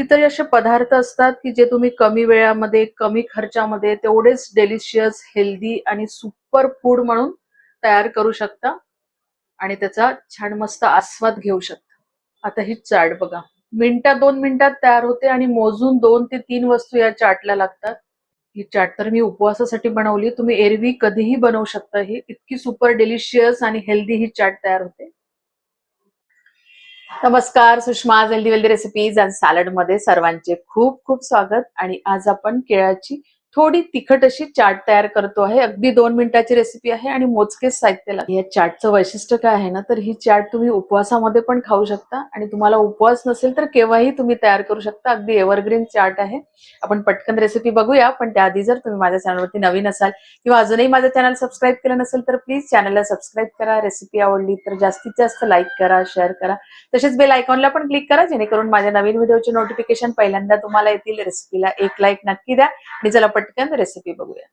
कितीतरी असे पदार्थ असतात की जे तुम्ही कमी वेळामध्ये कमी खर्चामध्ये तेवढेच डेलिशियस हेल्दी आणि सुपर फूड म्हणून तयार करू शकता. आणि त्याचा छान मस्त आस्वाद घेऊ शकता. आता ही चाट बघा. मिनिटात दोन मिनिटात तयार होते आणि मोजून दोन ते तीन वस्तू या चाटला लागतात. ही चाट तर मी उपवासासाठी बनवली. तुम्ही एरवी कधीही बनवू शकता ही. इतकी सुपर डेलिशियस आणि हेल्दी ही चाट तयार होते. नमस्कार Sushma healthy wealthy recipes and सॅलडमध्ये सर्वांचे खूप खूप स्वागत. आणि आज आपण केळाची थोडी तिखट अशी चाट तयार करतो आहे. अगदी दोन मिनिटाची रेसिपी आहे आणि मोजकेच साहित्य लागते या चाटचं वैशिष्ट्य काय आहे ना तर ही चाट तुम्ही उपवासामध्ये पण खाऊ शकता आणि तुम्हाला उपवास नसेल तर केव्हाही तुम्ही तयार करू शकता. अगदी एव्हरग्रीन चाट आहे. आपण पटकन रेसिपी बघूया पण त्याआधी जर तुम्ही माझ्या चॅनलवरती नवीन असाल किंवा अजूनही माझं चॅनल सबस्क्राईब केलं नसेल तर प्लीज चॅनलला सबस्क्राईब करा. रेसिपी आवडली तर जास्तीत जास्त लाईक करा शेअर करा. तसेच बेल आयकॉनला पण क्लिक करा जेणेकरून माझ्या नवीन व्हिडिओचे नोटिफिकेशन पहिल्यांदा तुम्हाला येतील. रेसिपीला एक लाईक नक्की द्या. आणि चला पटकन रेसिपी बघूया.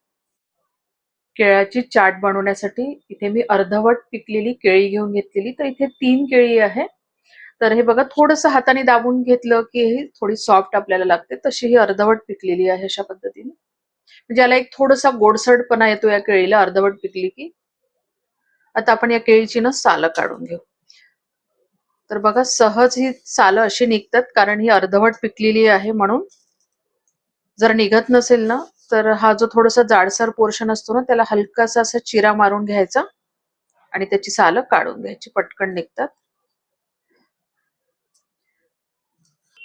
केळ्याची चाट बनवण्यासाठी इथे मी अर्धवट पिकलेली केळी घेऊन घेतलेली. तर इथे तीन केळी आहे. तर हे बघा थोडस हाताने दाबून घेतलं की ही थोडी सॉफ्ट आपल्याला लागते. तशी ही अर्धवट पिकलेली आहे अशा पद्धतीने. म्हणजे याला एक थोडासा गोडसडपणा येतो या केळीला अर्धवट पिकली की. आता आपण या केळीची ना सालं काढून घेऊ. तर बघा सहज ही सालं अशी निघतात कारण ही अर्धवट पिकलेली आहे म्हणून. जर निघत नसेल ना तर हा जो थोडासा जाडसर पोर्शन असतो ना त्याला हलकासा असा चिरा मारून घ्यायचा आणि त्याची सालं काढून घ्यायची पटकन निघतात.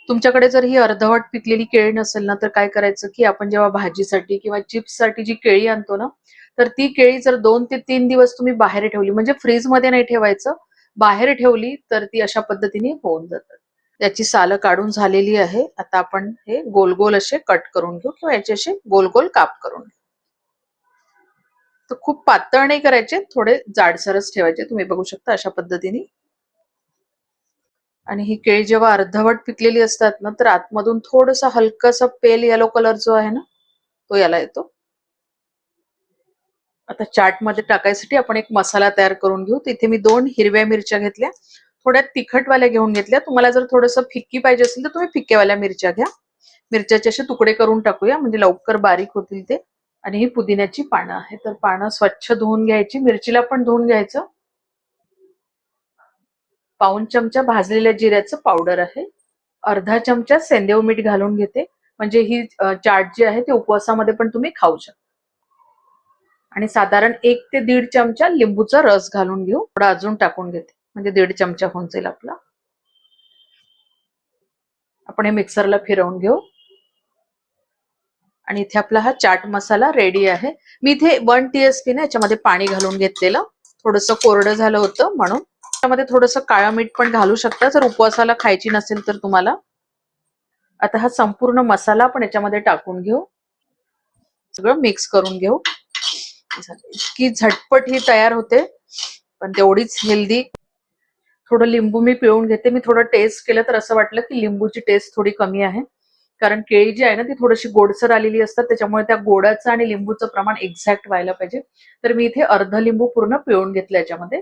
तुमच्याकडे जर ही अर्धवट पिकलेली केळी नसेल ना तर काय करायचं की आपण जेव्हा भाजीसाठी किंवा चिप्ससाठी जी केळी आणतो ना तर ती केळी जर दोन ते तीन दिवस तुम्ही बाहेर ठेवली म्हणजे फ्रीजमध्ये नाही ठेवायचं बाहेर ठेवली तर ती अशा पद्धतीने होऊन जातात. याची सालं काढून झालेली आहे. आता आपण हे गोल गोल असे कट करून घेऊ किंवा याचे असे गोल गोल काप करून घेऊ. तर खूप पातळ नाही करायचे थोडे जाडसरच ठेवायचे. तुम्ही बघू शकता अशा पद्धतीने. आणि ही केळी जेव्हा अर्धवट पिकलेली असतात ना तर आतमधून थोडसा हलकासा पेल येलो कलर जो आहे ना तो याला येतो. आता चाटमध्ये टाकायसाठी आपण एक मसाला तयार करून घेऊ. तिथे मी दोन हिरव्या मिरच्या घेतल्या. थोड्या तिखटवाल्या घेऊन घेतल्या. तुम्हाला जर थोडस फिक्की पाहिजे असेल तर तुम्ही फिक्केवाल्या मिरच्या घ्या. मिरच्याचे असे तुकडे करून टाकूया. म्हणजे लवकर बारीक होतील ते. आणि ही पुदिन्याची पानं आहे तर पानं स्वच्छ धुवून घ्यायची. मिरचीला पण धुवून घ्यायचं. पाऊन चमचा भाजलेल्या जिऱ्याचं पावडर आहे. अर्धा चमचा सेंदेव मीठ घालून घेते. म्हणजे ही चाट जी आहे ती उपवासामध्ये पण तुम्ही खाऊ शकता. आणि साधारण एक ते दीड चमचा लिंबूचा रस घालून घेऊ. थोडा अजून टाकून घेते. म्हणजे दीड चमचा होऊन जाईल आपला. आपण हे मिक्सरला फिरवून घेऊ. आणि इथे आपला हा चाट मसाला रेडी आहे. मी इथे वन टी एस पी ना याच्यामध्ये पाणी घालून घेतलेलं. थोडस कोरडं झालं होतं म्हणून. त्यामध्ये थोडस काळं मीठ पण घालू शकता. जर उपवासाला खायची नसेल तर तुम्हाला. आता हा संपूर्ण मसाला आपण याच्यामध्ये टाकून घेऊ. सगळं मिक्स करून घेऊ. इतकी झटपट ही तयार होते. पण तेवढीच हेल्दी थोडं लिंबू मी पिळून घेते. मी थोडं टेस्ट केलं तर असं वाटलं की लिंबूची टेस्ट थोडी कमी आहे. कारण केळी जी आहे ना ती थोडीशी गोडसर आलेली असतात. त्याच्यामुळे त्या गोडाचं आणि लिंबूचं प्रमाण एक्झॅक्ट व्हायला पाहिजे. तर मी इथे अर्ध लिंबू पूर्ण पिळून घेतलं याच्यामध्ये.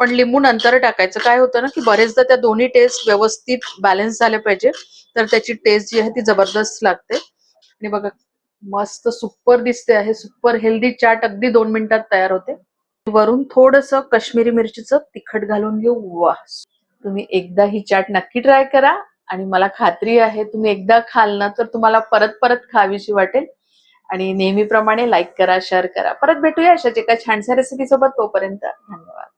पण लिंबू नंतर टाकायचं. काय होतं ना की बरेचदा त्या दोन्ही टेस्ट व्यवस्थित बॅलन्स झाले पाहिजे. तर त्याची टेस्ट जी आहे ती जबरदस्त लागते. आणि बघा मस्त सुपर दिसते आहे. सुपर हेल्दी चाट अगदी दोन मिनिटात तयार होते. वरून थोडस काश्मीरी मिरचीचं तिखट घालून घेऊ. वा तुम्ही एकदा ही चाट नक्की ट्राय करा आणि मला खात्री आहे तुम्ही एकदा खाल ना तर तुम्हाला परत परत खावीशी वाटेल. आणि नेहमीप्रमाणे लाईक करा शेअर करा. परत भेटूया अशाच एका छानशा रेसिपी सोबत तोपर्यंत धन्यवाद.